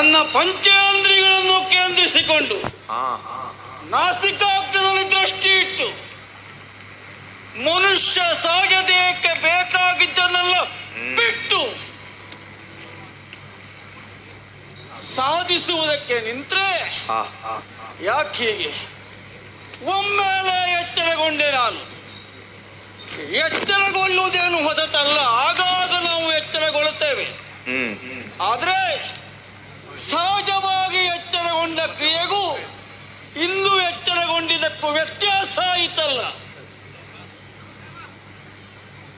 ಮಗ್ನನಾಗಿದ್ದೆ ಪಂಚೇಂದ್ರಿಯಗಳನ್ನು ನನ್ನ ಪಂಚೇಂದ್ರಿಗಳನ್ನು ಕೇಂದ್ರಿಸಿಕೊಂಡು ನಾಸ್ತಿಕಾಗ್ನದಲ್ಲಿ ದೃಷ್ಟಿ ಇಟ್ಟು ಮನುಷ್ಯ ಸಾಗದೇಕೆ ಬೇಕಾಗಿದ್ದನ್ನೆಲ್ಲ ಬಿಟ್ಟು ಸಾಧಿಸುವುದಕ್ಕೆ ನಿಂತ್ರೆ ಯಾಕೆ ಹೀಗೆ? ಒಮ್ಮೆಲೆ ಎಚ್ಚರಗೊಂಡೆ ನಾನು. ಎಚ್ಚರಗೊಳ್ಳುವುದೇನು ಹೊಸತಲ್ಲ ಆಗಾಗ ನಾವು ಎಚ್ಚರಗೊಳ್ಳುತ್ತೇವೆ. ಆದರೆ ಸಹಜವಾಗಿ ಎಚ್ಚರಗೊಂಡ ಕ್ರಿಯೆಗೂ ಇಂದು ಎಚ್ಚರಗೊಂಡಿದ್ದಕ್ಕೂ ವ್ಯತ್ಯಾಸ ಆಯಿತಲ್ಲ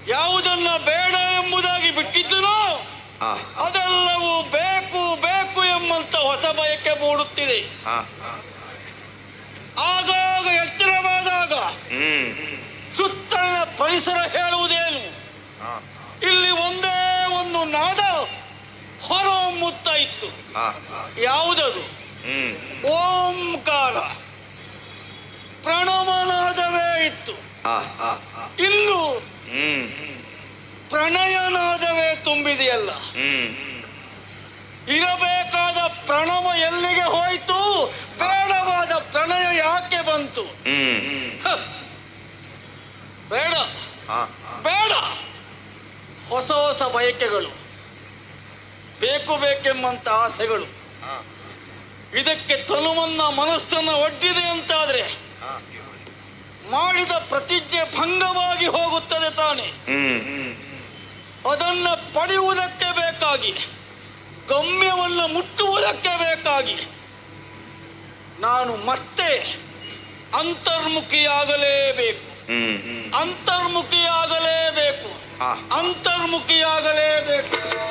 ಯಾವುದನ್ನ ಬೇಡ ಎಂಬುದಾಗಿ ಬಿಟ್ಟಿದ್ದನೋ ಅದೆಲ್ಲವೂ ಬೇಕು ಬೇಕು ಎಂಬಂತ ಹೊಸ ಬಯಕೆ ಮೂಡುತ್ತಿದೆ. ಆಗಾಗ ಎಚ್ಚರವಾದಾಗ ಸುತ್ತಲಿನ ಪರಿಸರ ಹೇಳುವುದೇನು ಹಾ ಇಲ್ಲಿ ಒಂದೇ ಒಂದು ನಾದ ಹೊರಹೊಮ್ಮುತ್ತಾ ಇತ್ತು ಹಾ ಯಾವುದದು? ಓಂಕಾರ. ಪ್ರಣವನಾದವೇ ಇತ್ತು. ಇನ್ನು ಪ್ರಣಯನಾದವೇ ತುಂಬಿದೆಯಲ್ಲ. ಇರಬೇಕಾದ ಪ್ರಣವ ಎಲ್ಲಿಗೆ ಹೋಯಿತು? ಬೇಡವಾದ ಪ್ರಣಯ ಯಾಕೆ ಬಂತು. ಬೇಡ. ಬೇಡ. ಹೊಸ ಹೊಸ ಬಯಕೆಗಳು. ಬೇಕು ಬೇಕೆಂಬಂತ ಆಸೆಗಳು. ಇದಕ್ಕೆ ತನುವನ್ನ ಮನಸ್ಸನ್ನ ಒಡ್ಡಿದೆ ಅಂತಾದ್ರೆ. ಮಾಡಿದ ಪ್ರತಿಜ್ಞೆ ಭಂಗವಾಗಿ ಹೋಗುತ್ತದೆ ತಾನೆ. ಹ್ಮ್. ಅದನ್ನ ಪಡೆಯುವುದಕ್ಕೆ ಬೇಕಾಗಿ ಗಮ್ಯವನ್ನು ಮುಟ್ಟುವುದಕ್ಕೆ ಬೇಕಾಗಿ ನಾನು ಮತ್ತೆ ಅಂತರ್ಮುಖಿಯಾಗಲೇಬೇಕು. ಅಂತರ್ಮುಖಿಯಾಗಲೇಬೇಕು. ಅಂತರ್ಮುಖಿಯಾಗಲೇಬೇಕು.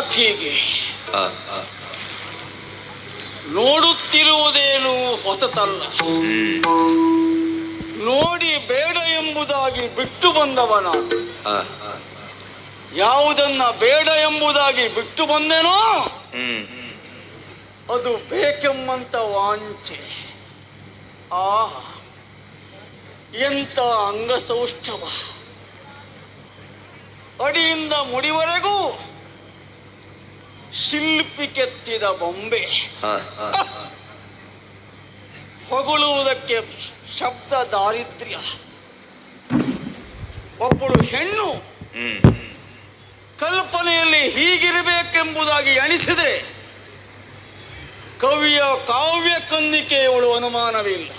ಹಾ ನೋಡುತ್ತಿರುವುದೇನು ಹೊಸತಲ್ಲ. ನೋಡಿ ಬೇಡ ಎಂಬುದಾಗಿ ಬಿಟ್ಟು ಬಂದವ ನಾನು ಯಾವುದನ್ನ ಬೇಡ ಎಂಬುದಾಗಿ ಬಿಟ್ಟು ಬಂದೆನೋ? ಅದು ಬೇಕೆಂಬಂತ ವಾಂಚೆ ಆ ಎಂತ ಅಂಗಸೌಷ್ಠವ. ಅಡಿಯಿಂದ ಮುಡಿವರೆಗೂ ಶಿಲ್ಪಿ ಕೆತ್ತಿದ ಬೊಂಬೆ ಹೊಗಳುವುದಕ್ಕೆ ಶಬ್ದ ದಾರಿದ್ರ್ಯ. ಒಬ್ಬಳು ಹೆಣ್ಣು. ಕಲ್ಪನೆಯಲ್ಲಿ ಹೀಗಿರಬೇಕೆಂಬುದಾಗಿ ಎಣಿಸಿದೆ. ಕವಿಯ ಕಾವ್ಯ ಕಂದಿಕೆಯವಳು ಅನುಮಾನವಿಲ್ಲ.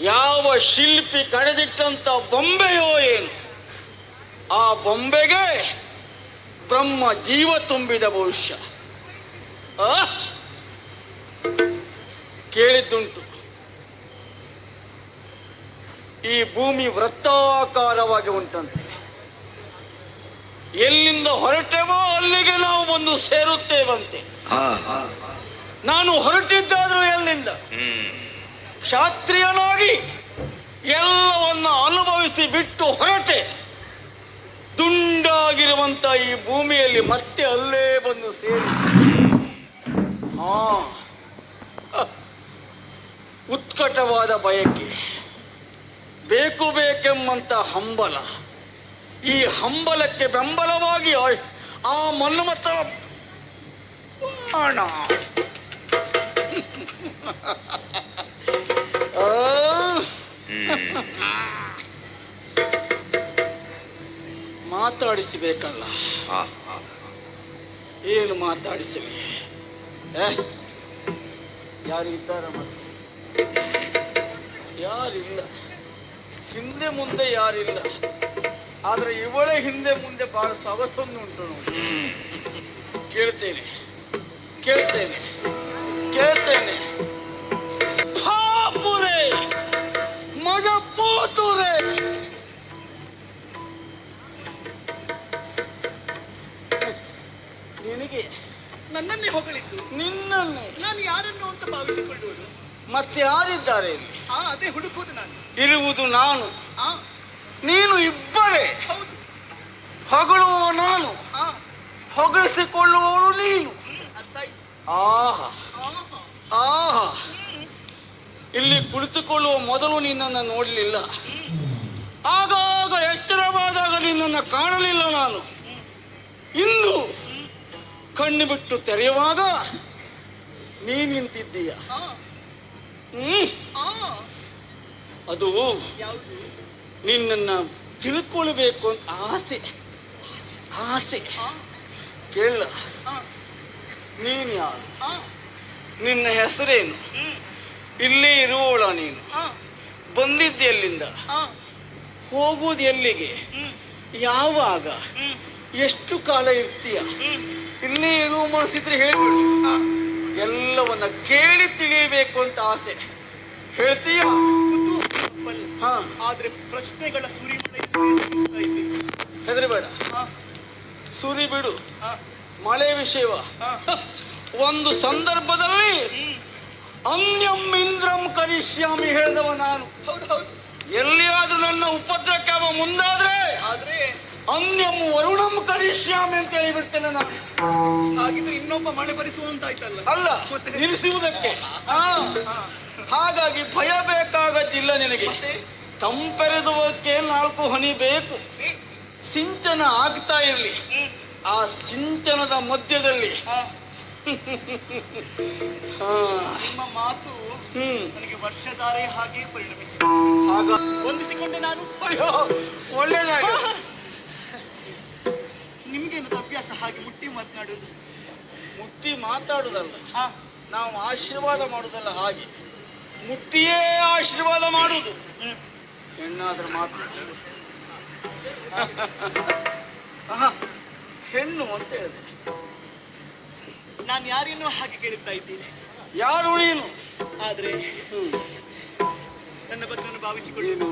ಯಾವ ಶಿಲ್ಪಿ ಕಡೆದಿಟ್ಟಂತ ಬೊಂಬೆಯೋ ಏನು? ಆ ಬೊಂಬೆಗೆ ಬ್ರಹ್ಮ ಜೀವ ತುಂಬಿದ ಭವಿಷ್ಯ. ಆ? ಕೇಳಿದ್ದುಂಟು. ಈ ಭೂಮಿ ವೃತ್ತಾಕಾರವಾಗಿ ಉಂಟಂತೆ. ಎಲ್ಲಿಂದ ಹೊರಟೆವೋ ಅಲ್ಲಿಗೆ ನಾವು ಬಂದು ಸೇರುತ್ತೇವಂತೆ. ಹಾ ನಾನು ಹೊರಟಿದ್ದಾದ್ರೂ ಎಲ್ಲಿಂದ? ಕ್ಷಾತ್ರಿಯನಾಗಿ ಎಲ್ಲವನ್ನ ಅನುಭವಿಸಿ ಬಿಟ್ಟು ಹೊರಟೆ. ದುಂಡಾಗಿರುವಂತ ಈ ಭೂಮಿಯಲ್ಲಿ ಮತ್ತೆ ಅಲ್ಲೇ ಬಂದು ಸೇರಿ. ಆ ಉತ್ಕಟವಾದ ಬಯಕೆ. ಬೇಕು ಬೇಕೆಂಬಂತ ಹಂಬಲ. ಈ ಹಂಬಲಕ್ಕೆ ಬೆಂಬಲವಾಗಿ ಆ ಮನ್ಮತ ಬಾಣ. ಆ, ಮಾತಾಡಿಸಬೇಕಲ್ಲ. ಹಾ ಹಾ. ಏನು ಮಾತಾಡಿಸಲಿ? ಯಾರಿದ್ದಾರ ಮತ್ತೆ? ಯಾರಿಲ್ಲ? ಹಿಂದೆ ಮುಂದೆ ಯಾರಿಲ್ಲ? ಆದರೆ ಇವಳೇ ಹಿಂದೆ ಮುಂದೆ ಬಹಳ ಸವಸೊಂದು ಉಂಟು ನೋಡಿ. ಕೇಳ್ತೇನೆ. ಕೇಳ್ತೇನೆ. ಕೇಳ್ತೇನೆ. ಪಾಪುರೇ ಪೋತುರೇ ನನ್ನನ್ನೇ ಹೊಗಳಿದ್ದು ನಿನ್ನನ್ನು. ನಾನು ಯಾರನ್ನು ಅಂತ ಭಾವಿಸಿಕೊಳ್ಳುವುದು? ಮತ್ತೆ ಯಾರಿದ್ದಾರೆ ಇಲ್ಲಿ? ಆ ಅದೇ ಹುಡುಕುವುದು ನಾನು. ಇರುವುದು ನಾನು. ಆ. ನೀನು ಇಬ್ಬರೇ. ಹೌದು. ಹೊಗಳುವ ನಾನು. ಆ. ಹೊಗಳಿಸಿಕೊಳ್ಳುವವಳು ನೀನು. ಅರ್ಥ ಆಯ್ತು. ಆಹಾ. ಆಹಾ. ಆಹಾ. ಇಲ್ಲಿ ಕುಳಿತುಕೊಳ್ಳುವ ಮೊದಲು ನಿನ್ನನ್ನು ನೋಡಲಿಲ್ಲ. ಆಗಾಗ ಎಚ್ಚರವಾದಾಗ ನಿನ್ನನ್ನು ಕಾಣಲಿಲ್ಲ ನಾನು. ಇಂದು ಕಣ್ಣು ಬಿಟ್ಟು ತೆರೆಯುವಾಗ ನೀ ನಿಂತಿದ್ದೀಯ. ಅದು ನಿನ್ನನ್ನು ತಿಳ್ಕೊಳ್ಬೇಕು ಅಂತ ಆಸೆ. ಆಸೆ. ಕೇಳ. ನೀನ್ ಯಾರು? ನಿನ್ನ ಹೆಸರೇನು? ಇಲ್ಲೇ ಇರುವವಳ ನೀನು. ಬಂದಿದ್ದೆ ಎಲ್ಲಿಂದ. ಹೋಗುವುದು ಎಲ್ಲಿಗೆ? ಯಾವಾಗ? ಎಷ್ಟು ಕಾಲ ಇರ್ತೀಯ. ಇಲ್ಲೇ ರೂಮ್ ಮನಸ್ಸಿದ್ರೆ ಹೇಳಿ ಎಲ್ಲವನ್ನ ಕೇಳಿ ತಿಳಿಯಬೇಕು ಅಂತ ಆಸೆ. ಹೇಳ್ತೀಯ? ಆದ್ರೆ ಪ್ರಶ್ನೆಗಳ ಸುರಿಮಳೆ ಹೆದರಿ ಬೇಡ ಸುರಿ ಬಿಡು. ಮಳೆ ವಿಷಯವ. ಒಂದು ಸಂದರ್ಭದಲ್ಲಿ ಅನ್ಯಂ ಇಂದ್ರಂ ಕರಿಷ್ಯಾಮಿ ಹೇಳಿದವ ನಾನು. ಹೌದು ಹೌದು. ಎಲ್ಲಿಯಾದ್ರೂ ನನ್ನ ಉಪದ್ರಕ್ಕೆ ಮುಂದಾದ್ರೆ ಆದ್ರೆ ಅನ್ಯಂ ವರುಣಂ ಕರಿಷ್ಯಾಮಿ ಅಂತ ಹೇಳಿಬಿಡ್ತೇನೆ ನಾನು. ಹಾಗಿದ್ರೆ ಇನ್ನೊಬ್ಬ ಮಳೆ ಬರಿಸುವಂತಾಯ್ತಲ್ಲ. ಅಲ್ಲ ಮತ್ತೆ? ನಿಲ್ಲಿಸುವುದಕ್ಕೆ. ಹಾಗಾಗಿ ಭಯ ಬೇಕಾಗದ್ದಿಲ್ಲ ನಿನಗೆ. ತಂಪೆರೆದುವಕ್ಕೆ ನಾಲ್ಕು ಹನಿ ಬೇಕು. ಸಿಂಚನ ಆಗ್ತಾ ಇರಲಿ. ಆ ಸಿಂಚನದ ಮಧ್ಯದಲ್ಲಿ. ಹಾ, ನಿಮ್ಮ ಮಾತು ಹ್ಮ್. ನನಗೆ ವರ್ಷಧಾರೆ ಹಾಗೆ ಪರಿಣಮಿಸಿದೆ. ಆಗ ಹೊಂದಿಸಿಕೊಂಡೆ ನಾನು. ಅಯ್ಯೋ ಒಳ್ಳೇದಾಗಿ ಹಾಗೆ ಮುಟ್ಟಿ ಮಾತನಾಡುವುದು ಮುಟ್ಟಿ ಮಾತಾಡುವುದಲ್ಲ ಹ ನಾವು ಆಶೀರ್ವಾದ ಮಾಡುವುದಲ್ಲ ಹಾಗೆ. ಮುಟ್ಟಿಯೇ ಆಶೀರ್ವಾದ ಮಾಡುವುದು. ಹೆಣ್ಣಾದ್ರೆ ಮಾತು ಹೆಣ್ಣು ಅಂತ ಹೇಳಿದೆ. ನಾನು ಯಾರೇನೋ ಹಾಗೆ ಕೇಳುತ್ತಾ ಇದ್ದೀನಿ. ಯಾರು ನೀನು? ಆದ್ರೆ ನನ್ನ ಬಗ್ಗೆ ನಾನು ಭಾವಿಸಿಕೊಳ್ಳೇನು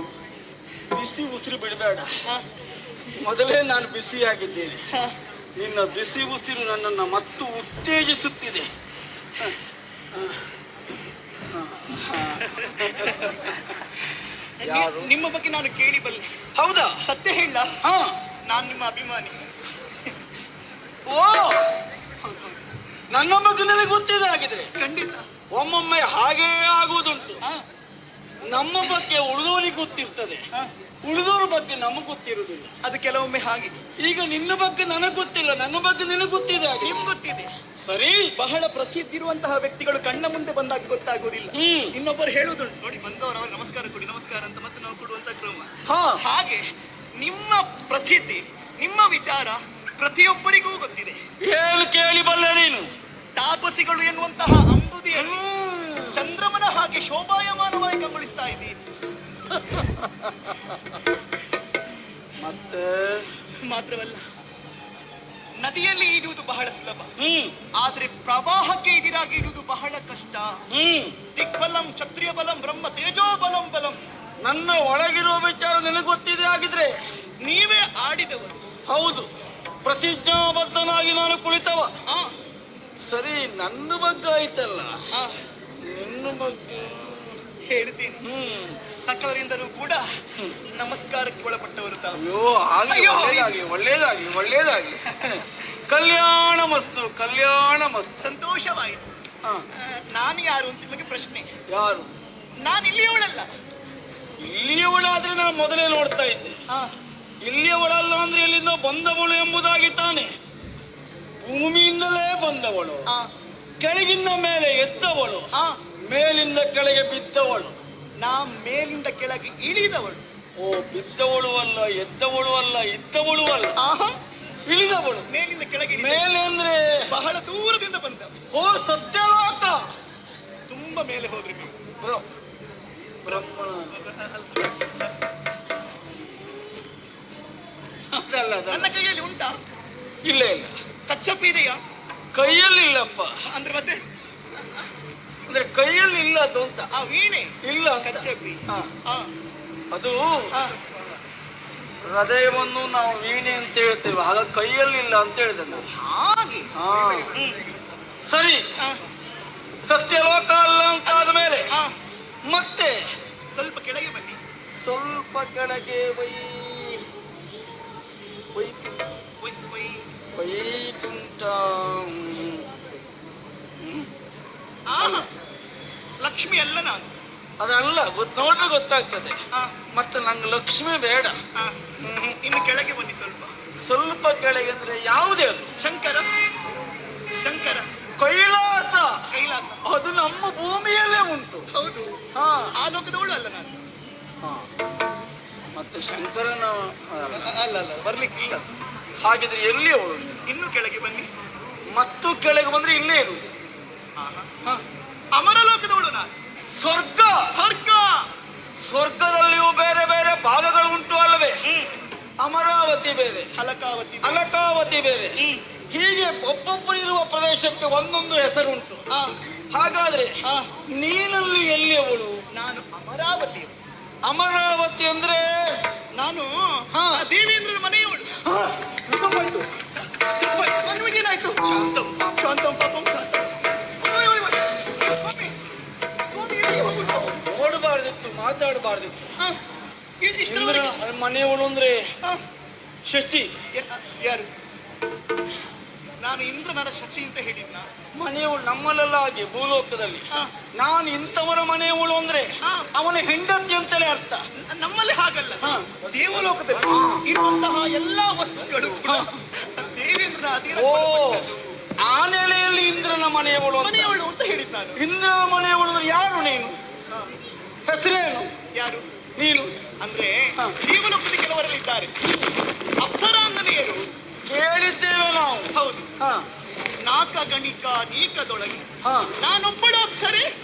ಬಿಸಿ ಉಸಿರು ಬಿಡಬೇಡ. ಮೊದಲೇ ನಾನು ಬಿಸಿಯಾಗಿದ್ದೇನೆ. ನಿನ್ನ ಬಿಸಿ ಉಸಿರು ನನ್ನನ್ನು ಮತ್ತು ಉತ್ತೇಜಿಸುತ್ತಿದೆ. ಯಾರು? ನಿಮ್ಮ ಬಗ್ಗೆ ನಾನು ಕೇಳಿ ಬಲ್ಲೆ. ಹೌದಾ? ಸತ್ಯ ಹೇಳ. ಹಾ. ನಾನು ನಿಮ್ಮ ಅಭಿಮಾನಿ. ಓ! ನನ್ನ ಬಗ್ಗೆ ನನಗೆ ಗೊತ್ತಿದೆ ಹಾಗಿದ್ರೆ? ಖಂಡಿತ. ಒಮ್ಮೊಮ್ಮೆ ಹಾಗೇ ಆಗುವುದುಂಟು. ನಮ್ಮ ಬಗ್ಗೆ ಉಳಿದವನಿಗೆ ಗೊತ್ತಿರ್ತದೆ. ಉಳಿದವ್ರ ಬಗ್ಗೆ ನಮಗ್ ಗೊತ್ತಿರುವುದಿಲ್ಲ ಅದು ಕೆಲವೊಮ್ಮೆ ಹಾಗೆ. ಈಗ ನಿನ್ನ ಬಗ್ಗೆ ನನಗ್ ಗೊತ್ತಿಲ್ಲ ನನ್ನ ಬಗ್ಗೆ ನಿನಗ್ ಗೊತ್ತಿದೆ ಹಾಗೆ. ನಿಮ್ ಗೊತ್ತಿದೆ. ಸರಿ. ಬಹಳ ಪ್ರಸಿದ್ಧಿ ಇರುವಂತಹ ವ್ಯಕ್ತಿಗಳು ಕಣ್ಣ ಮುಂದೆ ಬಂದಾಗ ಗೊತ್ತಾಗುವುದಿಲ್ಲ. ಹ್ಮ್. ಇನ್ನೊಬ್ಬರು ಹೇಳುವುದುಂಟು. ನೋಡಿ ಬಂದವರು ಅವರು ನಮಸ್ಕಾರ ಕೊಡಿ ನಮಸ್ಕಾರ ಅಂತ ಮತ್ತೆ ನಾವು ಕೊಡುವಂತ ಕ್ರಮ. ಹಾ. ಹಾಗೆ ನಿಮ್ಮ ಪ್ರಸಿದ್ಧಿ ನಿಮ್ಮ ವಿಚಾರ ಪ್ರತಿಯೊಬ್ಬರಿಗೂ ಗೊತ್ತಿದೆ. ಏನು ಕೇಳಿ ಬಲ್ಲ ನೀನು. ತಾಪಸಿಗಳು ಎನ್ನುವಂತಹ ಅಂಬುದಿಯನ್ನು ಚಂದ್ರಮನ ಹಾಗೆ ಶೋಭಾಯಮಾನವಾಗಿ ಕಂಗೊಳಿಸ್ತಾ ಇದ್ದೀನಿ ಮತ್ತೆ ಮಾತ್ರವಲ್ಲ ನದಿಯಲ್ಲಿ ಈಜುವುದು ಬಹಳ ಸುಲಭ. ಹ್ಮ್. ಆದ್ರೆ ಪ್ರವಾಹಕ್ಕೆ ಎದುರಾಗಿ ಈಜುವುದು ಬಹಳ ಕಷ್ಟ. ಹ್ಮ್. ದಿಗ್ಬಲಂ ಕ್ಷತ್ರಿಯ ಬಲಂ ಬ್ರಹ್ಮ ತೇಜೋ ಬಲಂ ಬಲಂ. ನನ್ನ ಒಳಗಿರುವ ವಿಚಾರ ನಿನಗೆ ಗೊತ್ತಿದೆ ಆಗಿದ್ರೆ ನೀವೇ ಆಡಿದವರು. ಹೌದು. ಪ್ರತಿಜ್ಞಾಬದ್ಧನಾಗಿ ನಾನು ಕುಳಿತವ. ಆ, ಸರಿ ನನ್ನ ಬಗ್ಗೆ ಆಯ್ತಲ್ಲ. ನಿನ್ನ ಬಗ್ಗೆ ಹೇಳ್ತೀನಿ ಸಕಲರಿಂದಲೂ ಕೂಡ ನಮಸ್ಕಾರಕ್ಕೆ ಒಳಪಟ್ಟವರು ತಾವು. ಅಯ್ಯೋ. ಒಳ್ಳೇದಾಗ್ಲಿ ಒಳ್ಳೇದಾಗ್ಲಿ ಒಳ್ಳೇದಾಗ್ಲಿ. ಕಲ್ಯಾಣ ಮಸ್ತು ಕಲ್ಯಾಣ ಮಸ್ತು. ಸಂತೋಷವಾಯಿತು. ಹಾ. ನಾನು ಯಾರು ಅಂತ ನಿಮಗೆ ಪ್ರಶ್ನೆ. ಯಾರು? ನಾನು ಇಲ್ಲಿಯವಳಲ್ಲ. ಇಲ್ಲಿಯವಳಾದ್ರೆ ನಾನು ಮೊದಲೇ ನೋಡ್ತಾ ಇದ್ದೆ. ಇಲ್ಲಿಯವಳಲ್ಲ ಅಂದ್ರೆ ಎಲ್ಲಿಂದ ಬಂದವಳು ಎಂಬುದಾಗಿ ತಾನೆ. ಭೂಮಿಯಿಂದಲೇ ಬಂದವಳು. ಕೆಳಗಿಂದ ಮೇಲೆ ಎತ್ತವಳು. ಆ, ಮೇಲಿಂದ ಕೆಳಗೆ ಬಿದ್ದವಳು. ನಾ ಮೇಲಿಂದ ಕೆಳಗೆ ಇಳಿದವಳು. ಓ ಬಿದ್ದವಳು ಅಲ್ಲ ಎದ್ದವಳು ಅಲ್ಲ ಇದ್ದವಳು ಅಲ್ಲ. ಆಹಾ, ಇಳಿದವಳು. ಮೇಲಿಂದ ಕೆಳಗೆ ಇಳಿದ ಮೇಲೆ ಅಂದ್ರೆ ಬಹಳ ದೂರದಿಂದ ಬಂದ. ಓ ಸತ್ಯಲೋಕ. ತುಂಬಾ ಮೇಲೆ ಹೋದ್ರಿ ನೀವು. ಬ್ರ- ಬ್ರಹ್ಮಣ. ಅದಲ್ಲ ಅದಲ್ಲ. ನನ್ನ ಕೈಯಲ್ಲಿ ಉಂಟಾ? ಇಲ್ಲ ಇಲ್ಲ. ಕಚ್ಚಪ್ಪ ಇದೆಯಾ? ಕೈಯಲ್ಲಿ ಇಲ್ಲಪ್ಪ ಅಂದ್ರೆ ಮತ್ತೆ? ಅಂದ್ರೆ ಕೈಯಲ್ಲಿ ಇಲ್ಲ ಅದು ಅಂತ ಆ ವೀಣೆ. ಇಲ್ಲ ಅದು ಹೃದಯವನ್ನು ನಾವು ವೀಣೆ ಅಂತ ಹೇಳ್ತೇವೆ. ಆಗ ಕೈಯಲ್ಲಿ ಇಲ್ಲ ಅಂತ ಹೇಳಿದೆ ನಾವು ಹಾಗೆ. ಸರಿ. ಸತ್ಯ ಲೋಕ ಅಲ್ಲ ಅಂತ ಆದ್ಮೇಲೆ ಮತ್ತೆ ಸ್ವಲ್ಪ ಕೆಳಗೆ ಬನ್ನಿ. ಸ್ವಲ್ಪ ಕೆಳಗೆ ಬೈ. Bye bye bye. ಆ ಒಯ್, ಅಲ್ಲ ನಾನು. ಅದಲ್ಲ ಗೊತ್ತು ನೋಡ್ರೆ ಗೊತ್ತಾಗ್ತದೆ. ಮತ್ತೆ ನಂಗೆ ಲಕ್ಷ್ಮಿ ಬೇಡ. ಇನ್ನು ಕೆಳಗೆ ಬನ್ನಿ ಸ್ವಲ್ಪ. ಸ್ವಲ್ಪ ಕೆಳಗೆ ಅಂದ್ರೆ ಯಾವುದೇ ಅದು. ಶಂಕರ. ಶಂಕರ. ಕೈಲಾಸ. ಕೈಲಾಸ. ಅದು ನಮ್ಮ ಭೂಮಿಯಲ್ಲೇ ಉಂಟು. ಹೌದು. ಹಾ. ಆ ಲೋಕದವಳು ಅಲ್ಲ ನಾನು. ಹಾ. ಮತ್ತೆ ಶಂಕರನ ಅಲ್ಲ. ಅಲ್ಲ ಬರ್ಲಿಕ್ಕಿಲ್ಲ. ಹಾಗಿದ್ರೆ ಎಲ್ಲಿ ಅವಳು ಇನ್ನು ಕೆಳಗೆ ಬನ್ನಿ. ಮತ್ತು ಕೆಳಗೆ ಬಂದ್ರೆ ಇಲ್ಲೇ ಇರು ಹಾ. ಅಮರ ಲೋಕದವಳು ನಾನು. ಸ್ವರ್ಗ. ಸ್ವರ್ಗ. ಸ್ವರ್ಗದಲ್ಲಿಯೂ ಬೇರೆ ಬೇರೆ ಭಾಗಗಳು ಉಂಟು ಅಲ್ಲವೇ? ಅಮರಾವತಿ ಬೇರೆ. ಅಲಕಾವತಿ ಅಲಕಾವತಿ ಬೇರೆ. ಹೀಗೆ ಒಬ್ಬೊಬ್ಬರು ಇರುವ ಪ್ರದೇಶಕ್ಕೆ ಒಂದೊಂದು ಹೆಸರು ಉಂಟು ಹಾಗಾದ್ರೆ ನೀನಲ್ಲಿ ಎಲ್ಲಿ ಅವಳು ನಾನು ಅಮರಾವತಿ. ಅಮರಾವತಿ ಅಂದ್ರೆ? ನಾನು ದೇವೇಂದ್ರ ದೇವೇಂದ್ರನ ಮನೆಯವಳು. ಬಂತು. ಶಾಂತ ಶಾಂತಂ ಶಾಂತಂ ಪಾಪಂ ಶಾಂತಂ. ನೋಡಬಾರ್ದಿತ್ತು ಮಾತಾಡಬಾರ್ದಿತ್ತು ಮನೆಯವಳು ಅಂದ್ರೆ ಶಶಿ. ಯಾರು? ನಾನು ಇಂದ್ರನರ ಶಶಿ ಅಂತ ಹೇಳಿದ್ನ. ಮನೆಯವಳು ನಮ್ಮಲ್ಲೆಲ್ಲ ಹಾಗೆ ಭೂಲೋಕದಲ್ಲಿ. ನಾನು ಇಂಥವರ ಮನೆಯವಳು ಅಂದ್ರೆ. ಅವನ ಹೆಂಡತಿ ಅಂತಲೇ ಅರ್ಥ. ನಮ್ಮಲ್ಲಿ ಹಾಗಲ್ಲ. ದೇವಲೋಕದಲ್ಲಿ ಇರುವಂತಹ ಎಲ್ಲಾ ವಸ್ತುಗಳು ದೇವೇಂದ್ರ ಓ ಆ ನೆಲೆಯಲ್ಲಿ ಇಂದ್ರನ ಮನೆಯವಳು. ಮನೆಯವಳು ಅಂತ. ಹೇಳಿದ್ ನಾನು. ಇಂದ್ರನ ಮನೆಯವಳು ಅಂದ್ರೆ ಯಾರು ನೀನು? ಹೆಸರೇನು? ಯಾರು? ನೀನು. ಅಂದ್ರೆ ಜೀವನ ದೇವಲೋಕದ ಕೆಲವರಲ್ಲಿ ಇದ್ದಾರೆ. ಅಪ್ಸರಾಂಗನೆಯರು ಕೇಳಿದ್ದೇವೆ ನಾವು. ಹೌದು. ಹಾ. ನಾಕ ಗಣಿಕ ನೀಕದೊಳಗೆ. ಹಾ. ನಾನೊಬ್ಬಳು ಅಪ್ಸರೆ.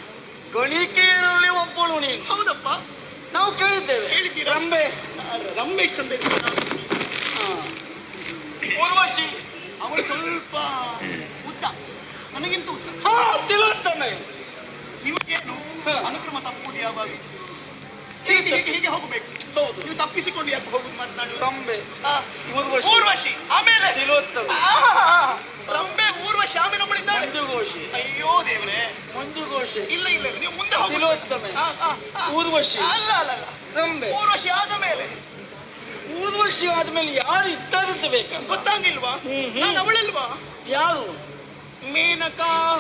ಗಣಿಕೆಯರಲ್ಲಿ ಒಬ್ಬಳು ನೀನು. ಹೌದಪ್ಪ. ನಾವು ಕೇಳಿದ್ದೇವೆ. ಕೇಳಿದ್ದೀರಾ? ರಂಬೆ. ರಮೇಶ್ ಅಂತ ಪೂರ್ವಶಿ ಅವಳು ಸ್ವಲ್ಪ ಉದ್ದ. ನನಗಿಂತ ಉದ್ದ. ಹಾ ತಿಲೋತ್ತಮೆ ನಿಮಗೇನು. ಅನುಕ್ರಮ ತಪ್ಪುದು ಯಾವಾಗ? ಹೀಗೆ ಹೀಗೆ ಹೀಗೆ ಹೋಗಬೇಕು. ಹೌದು. ನೀವು ತಪ್ಪಿಸಿಕೊಂಡು ಯಾಕೆ ಹೋಗುದು ಮಾತನಾಡಿ ರಂಬೆ. ಆ, ಊರ್ವಶಿ. ಊರ್ವಶಿ ಆಮೇಲೆ? ತಂಬೆ ರಂಬೆ ಊರ್ವಶಿ ಆಮೇಲೆ ಒಬ್ಬಳಿದ್ದಾಳೆ ಮಂಜುಘೋಷಿ. ಅಯ್ಯೋ ದೇವ್ರೆ. ಮಂಜುಘೋಷಿ. ಇಲ್ಲ ಇಲ್ಲ ಇಲ್ಲ, ನೀವು ಮುಂದೆ ಹೋಗಿ ತಿಲೋತ್ತಮೆ. ಊರ್ವಶಿ. ಅಲ್ಲ ಅಲ್ಲ ಅಲ್ಲ. ರಂಬೆ. ಊರ್ವಶಿ ಆದ ಮೇಲೆ. ಊರ್ವಶಿ ಆದ್ಮೇಲೆ ಯಾರು ಇದ್ದಾರಂತ ಬೇಕಂತ ಗೊತ್ತಾಗಿಲ್ವಾ. ನಾನು ಅವಳಲ್ವಾ? ಯಾರು? ಮೇನಕಾ.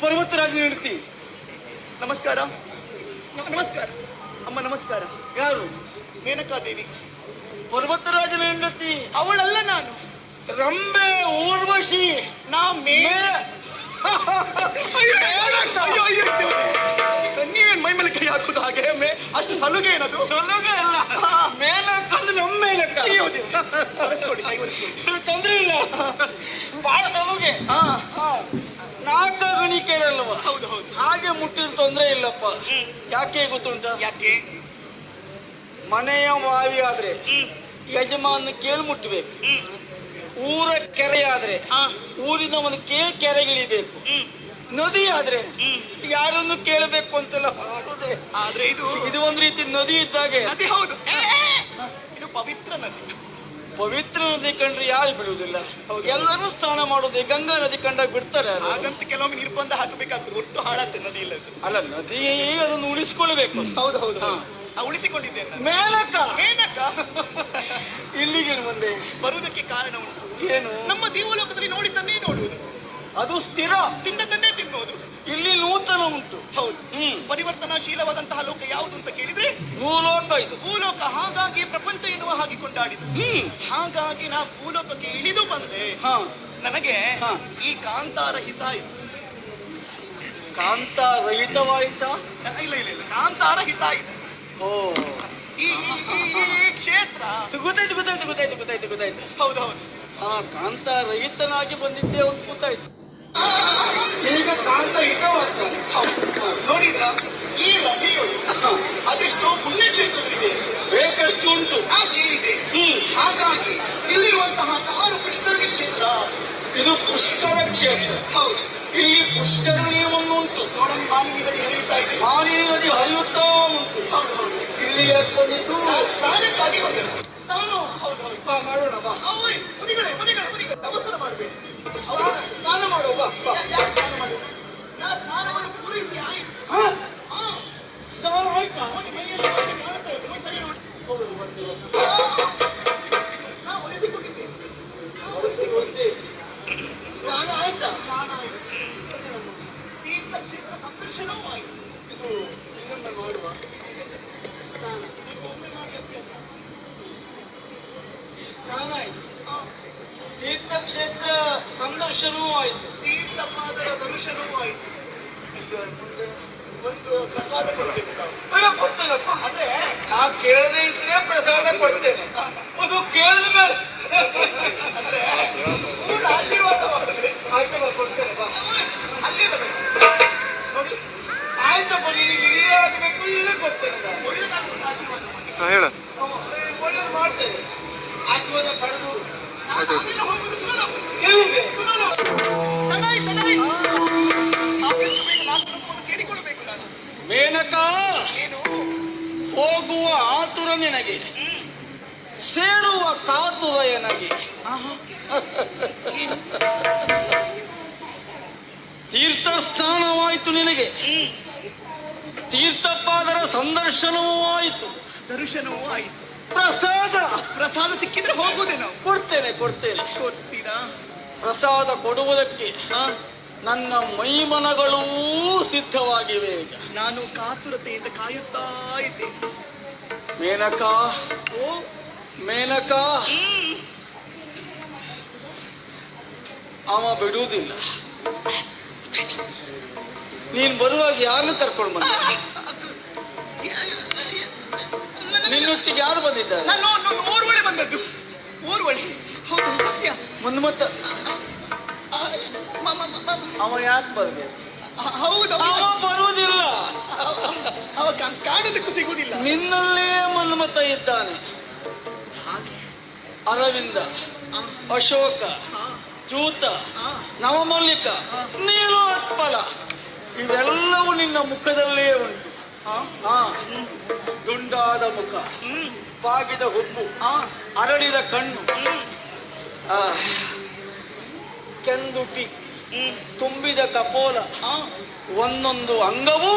ಪರ್ವತರಾಜ ಹೆಂಡತಿ. ನಮಸ್ಕಾರ. ನಮಸ್ಕಾರ. ಅಮ್ಮ ನಮಸ್ಕಾರ. ಯಾರು? ಮೇನಕಾ ದೇವಿ. ಪರ್ವತರಾಜನ ಹೆಂಡತಿ ಅವಳಲ್ಲ ನಾನು. ರಂಬೆ ಊರ್ವಶಿ. ನಾ ಮೇ. ನೀವೇನ್ ಮೈ ಮೇಲೆ ಕೈ ಹಾಕುದು ಹಾಗೆ? ಮೇ ಅಷ್ಟು ಸಲುಗೆ ಏನದು? ಸಲುಗೆ ಅಲ್ಲ. ಮೇನಕ್ಕ ಅಂದ್ರೆ ನಮ್ಮ ಮೇಲಕ್ಕ. ತೊಂದ್ರೆ ಇಲ್ಲ. ಬಾಳ ಸಲುಗೆ. ಹಾ. ಗಣಿಕೆ ಇರಲ್ವ ಹೌದು ಹೌದು. ಹಾಗೆ ಮುಟ್ಟಿದ ತೊಂದರೆ ಇಲ್ಲಪ್ಪ. ಯಾಕೆ ಗೊತ್ತುಂಟ? ಯಾಕೆ? ಮನೆಯ ಬಾವಿ ಆದ್ರೆ ಯಜಮಾನ ಕೇಳಿ ಮುಟ್ಟಬೇಕು ಊರ ಕೆರೆ ಆದ್ರೆ ಊರಿನ ಒಂದು ಕೇಳಿ ಕೆರೆಗಿಳಿಬೇಕು. ನದಿ ಆದ್ರೆ ಯಾರನ್ನು ಕೇಳಬೇಕು ಅಂತೆಲ್ಲ ಆದ್ರೆ ಇದು ಇದು ಒಂದು ರೀತಿ ನದಿ ಇದ್ದಾಗೆ ನದಿ ಹೌದು. ಇದು ಪವಿತ್ರ ನದಿ. ಪವಿತ್ರ ನದಿ ಕಂಡ್ರೆ ಯಾರು ಬಿಡುವುದಿಲ್ಲ. ಎಲ್ಲರೂ ಸ್ನಾನ ಮಾಡೋದೇ ಗಂಗಾ ನದಿ ಕಂಡಾಗ ಬಿಡ್ತಾರೆ? ಹಾಗಂತ ಕೆಲವೊಮ್ಮೆ ನಿರ್ಬಂಧ ಹಾಕಬೇಕಾಗ್ತದೆ. ಒಟ್ಟು ಹಾಳಾಗ್ತದೆ ನದಿ ಇಲ್ಲ. ಅಲ್ಲ ನದಿಯೇ ಅದನ್ನು ಉಳಿಸ್ಕೊಳ್ಬೇಕು ಹೌದು ಹೌದು ಉಳಿಸಿಕೊಂಡಿದ್ದೇನೆ ಮೇಲಕ ಮೇನಕ. ಇಲ್ಲಿಗೆ ಮುಂದೆ. ಬರುವುದಕ್ಕೆ ಕಾರಣ ಉಂಟು. ಏನು? ನಮ್ಮ ದೇವಲೋಕದಲ್ಲಿ ನೋಡಿದ್ದನ್ನೇ ನೋಡುವುದು. ಅದು ಸ್ಥಿರ. ತಿಂದದ್ದನ್ನೇ ತಿನ್ನುವುದು ಇಲ್ಲಿ ನೂತನ ಉಂಟು. ಹೌದು. ಹ್ಮ್. ಪರಿವರ್ತನಾಶೀಲವಾದಂತಹ ಲೋಕ ಯಾವುದು ಅಂತ ಕೇಳಿದ್ರೆ? ಭೂಲೋಕ ಇದು. ಭೂಲೋಕ ಹಾಗಾಗಿ ಪ್ರಪಂಚ ಎನ್ನುವ ಹಾಗೆ ಕೊಂಡಾಡಿತು ಹ್ಮ್. ಹಾಗಾಗಿ ನಾ ಭೂಲೋಕಕ್ಕೆ ಇಳಿದು ಬಂದೆ. ಹಾ. ನನಗೆ. ಈ ಕಾಂತಾರಹಿತ ಆಯ್ತು. ಕಾಂತ ರಹಿತವಾಯ್ತಾ ಇಲ್ಲ ಇಲ್ಲ ಇಲ್ಲ. ಕಾಂತಾರ ಹಿತ ಆಯ್ತು. ಓ. ಈ ಕ್ಷೇತ್ರ. ಗೊತ್ತಾಯ್ತು ಗೊತ್ತಾಯ್ತು ಗೊತ್ತಾಯ್ತು ಗೊತ್ತಾಯ್ತು ಗೊತ್ತಾಯ್ತು. ಹೌದು ಹೌದು. ಹಾ ಕಾಂತ ರಹಿತನಾಗಿ ಬಂದಿದ್ದೆ ಒಂದು ಗೊತ್ತಾಯ್ತು. ಈಗ ಕಾಂತ ಹಿತವಾಗ್ತಾನೆ ನೋಡಿದ್ರ? ಈ ರಥೆಯೊಳು ಅದೆಷ್ಟೋ ಪುಣ್ಯಕ್ಷೇತ್ರಗಳಿದೆ. ಬೇಕಷ್ಟು ಉಂಟು ಹಾಗೇನಿದೆ ಹಾಗಾಗಿ ಇಲ್ಲಿರುವಂತಹ ಕಾರು ಕೃಷ್ಣನ ಕ್ಷೇತ್ರ. ಇದು ಪುಷ್ಕರ ಕ್ಷೇತ್ರ. ಹೌದು. ಇಲ್ಲಿ ಪುಷ್ಕರಣಿಯ ಒಂದುಂಟು ನೋಡಲು ಬಾಲಿ ನದಿ ಹರಿಯುತ್ತಾ ಇದೆ. ಬಾಲಿ ನದಿ ಹರಿಯುತ್ತಾ ಉಂಟು. ಹೌದು ಹೌದು. ಇಲ್ಲಿ ಬಂದಿದ್ದು ಸ್ನಾನಕ್ಕಾಗಿ ಬಂದರು ಸ್ನಾನ ಹೌದು ಹೌದು. ಬಾ, ಮಾಡೋಣ ಬಾ. ಮುನಿಗಳೇ ಮುನಿಗಳೇ ಮುನಿಗಳೇ. ಅವಸರ ಮಾಡಬೇಡಿ ಸ್ನಾನ ಮಾಡುವ ಪ್ರಸಾದ ಕೊಡ್ತೇನೆ ಅದು ಕೇಳಿದ ಮೇಲೆ ಆಶೀರ್ವಾದ ಆಯ್ತು ಕೊಡ್ತೇನೆ ಬಾ ಅಲ್ಲೇ. ನೋಡಿ ಆಯ್ತಪ್ಪ ನಿನಗೆ ಇಲ್ಲೇ ಆಗಬೇಕು ಇಲ್ಲೇ ಕೊಡ್ತೇನೆ. ಆಶೀರ್ವಾದ. ಹೇಳ ಒಳ್ಳೇದು ಮಾಡ್ತೇನೆ ಆಶೀರ್ವಾದ ಪಡೆದು ಕಾತುರ ಎನಗೆ ತೀರ್ಥ ಸ್ನಾನವಾಯಿತು ನಿನಗೆ. ತೀರ್ಥಪಾದರ ಸಂದರ್ಶನವೂ ಆಯಿತು. ದರ್ಶನವೂ ಆಯಿತು. ಪ್ರಸಾದ. ಪ್ರಸಾದ ಸಿಕ್ಕಿದ್ರೆ ಹೋಗುದೇ ನಾವು ಕೊಡ್ತೇನೆ ಕೊಡ್ತೇನೆ. ಕೊಡ್ತೀರಾ? ಪ್ರಸಾದ ಕೊಡುವುದಕ್ಕೆ ನನ್ನ ಮೈಮನಗಳೂ ಸಿದ್ಧವಾಗಿವೆ ಈಗ. ನಾನು ಕಾತುರತೆಯಿಂದ ಕಾಯುತ್ತಾ ಇದ್ದೇನೆ. ಮೇನಕಾ. ಓ. ಮೇನಕ? ಅವ ಬಿಡುವುದಿಲ್ಲ. ನೀನ್ ಬರುವಾಗ ಯಾರನ್ನು ಕರ್ಕೊಂಡು ಬಂದ? ನಿನ್ನೊಟ್ಟಿಗೆ ಯಾರು ಬಂದಿದ್ದಾರೆ? ನಾನು ಓರ್ವಳೆ ಬಂದದ್ದು. ಓರ್ವಳೆ ಹೌದು ಸತ್ಯ. ಮುಂದೆ ಮತ್ತ ಅವ ಯಾಕೆ ಬರ್ದೆ ಹೌದು ಅವ ಬರುವುದಿಲ್ಲ. ಅವ- ಕಾಣೋದಕ್ಕೂ ಸಿಗುವುದಿಲ್ಲ. ನಿನ್ನಲ್ಲೇ ಮನ್ಮತ ಇದ್ದಾನೆ. ಅರವಿಂದ ಅಶೋಕ ನವಮಲ್ಲಿಕ ನೀನು ಅತ್ಪಲ ಇವೆಲ್ಲವೂ ನಿನ್ನ ಮುಖದಲ್ಲೇ ಉಂಟು. ದುಂಡಾದ ಮುಖ ಬಾಗಿದ ಹುಬ್ಬು ಅರಳಿದ ಕಣ್ಣು. ಕೆಂದುಟಿ ತುಂಬಿದ ಕಪೋಲ ಒಂದೊಂದು ಅಂಗವೂ.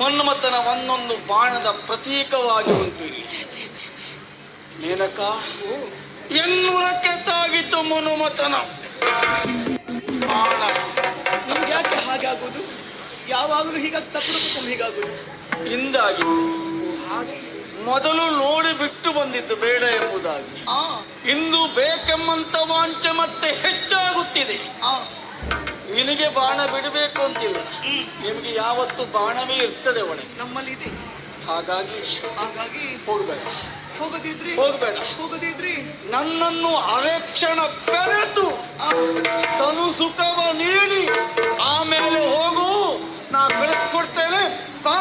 ಮನ್ಮಥನ ಒಂದೊಂದು ಬಾಣದ ಪ್ರತೀಕವಾಗಿ ಉಂಟು ಇಲ್ಲಿ. ಮೇನಕ? ಎನ್ನುರಕ್ಕೆ ತಾಗಿತ್ತು ಮನುಮತನ. ನಮ್ಗೆ ಯಾಕೆ ಹಾಗೆ ಆಗುದು? ಯಾವಾಗಲೂ ಹೀಗಾಗಿ ತಪ್ಪು ಹೀಗಾಗುದು ಹಿಂದಾಗಿ ಹಾಗೆ ಮೊದಲು ನೋಡಿ ಬಿಟ್ಟು ಬಂದಿದ್ದು ಬೇಡ ಎಂಬುದಾಗಿ. ಇಂದು ಬೇಕೆಂಬಂತ ವಾಂಚೆ ಮತ್ತೆ ಹೆಚ್ಚಾಗುತ್ತಿದೆ. ನಿನಗೆ ಬಾಣ ಬಿಡಬೇಕು ಅಂತಿಲ್ಲ. ನಿಮಗೆ ಯಾವತ್ತು ಬಾಣವೇ ಇರ್ತದೆ ಒಳಗೆ ನಮ್ಮಲ್ಲಿ ಇದೆ. ಹಾಗಾಗಿ ಹಾಗಾಗಿ ಹೋಗ್ಬೇಡ. ಹೋಗದಿದ್ರಿ ಹೋಗಬೇಡ. ಹೋಗದಿದ್ರಿ ನನ್ನನ್ನು ಅರೆಕ್ಷಣ ಬೆರೆತು ತನು ಸುಖವ ನೀಡಿ ಆಮೇಲೆ ಹೋಗು ನಾ ಬೆಳೆಸ್ಕೊಡ್ತೇನೆ. ಬಾ.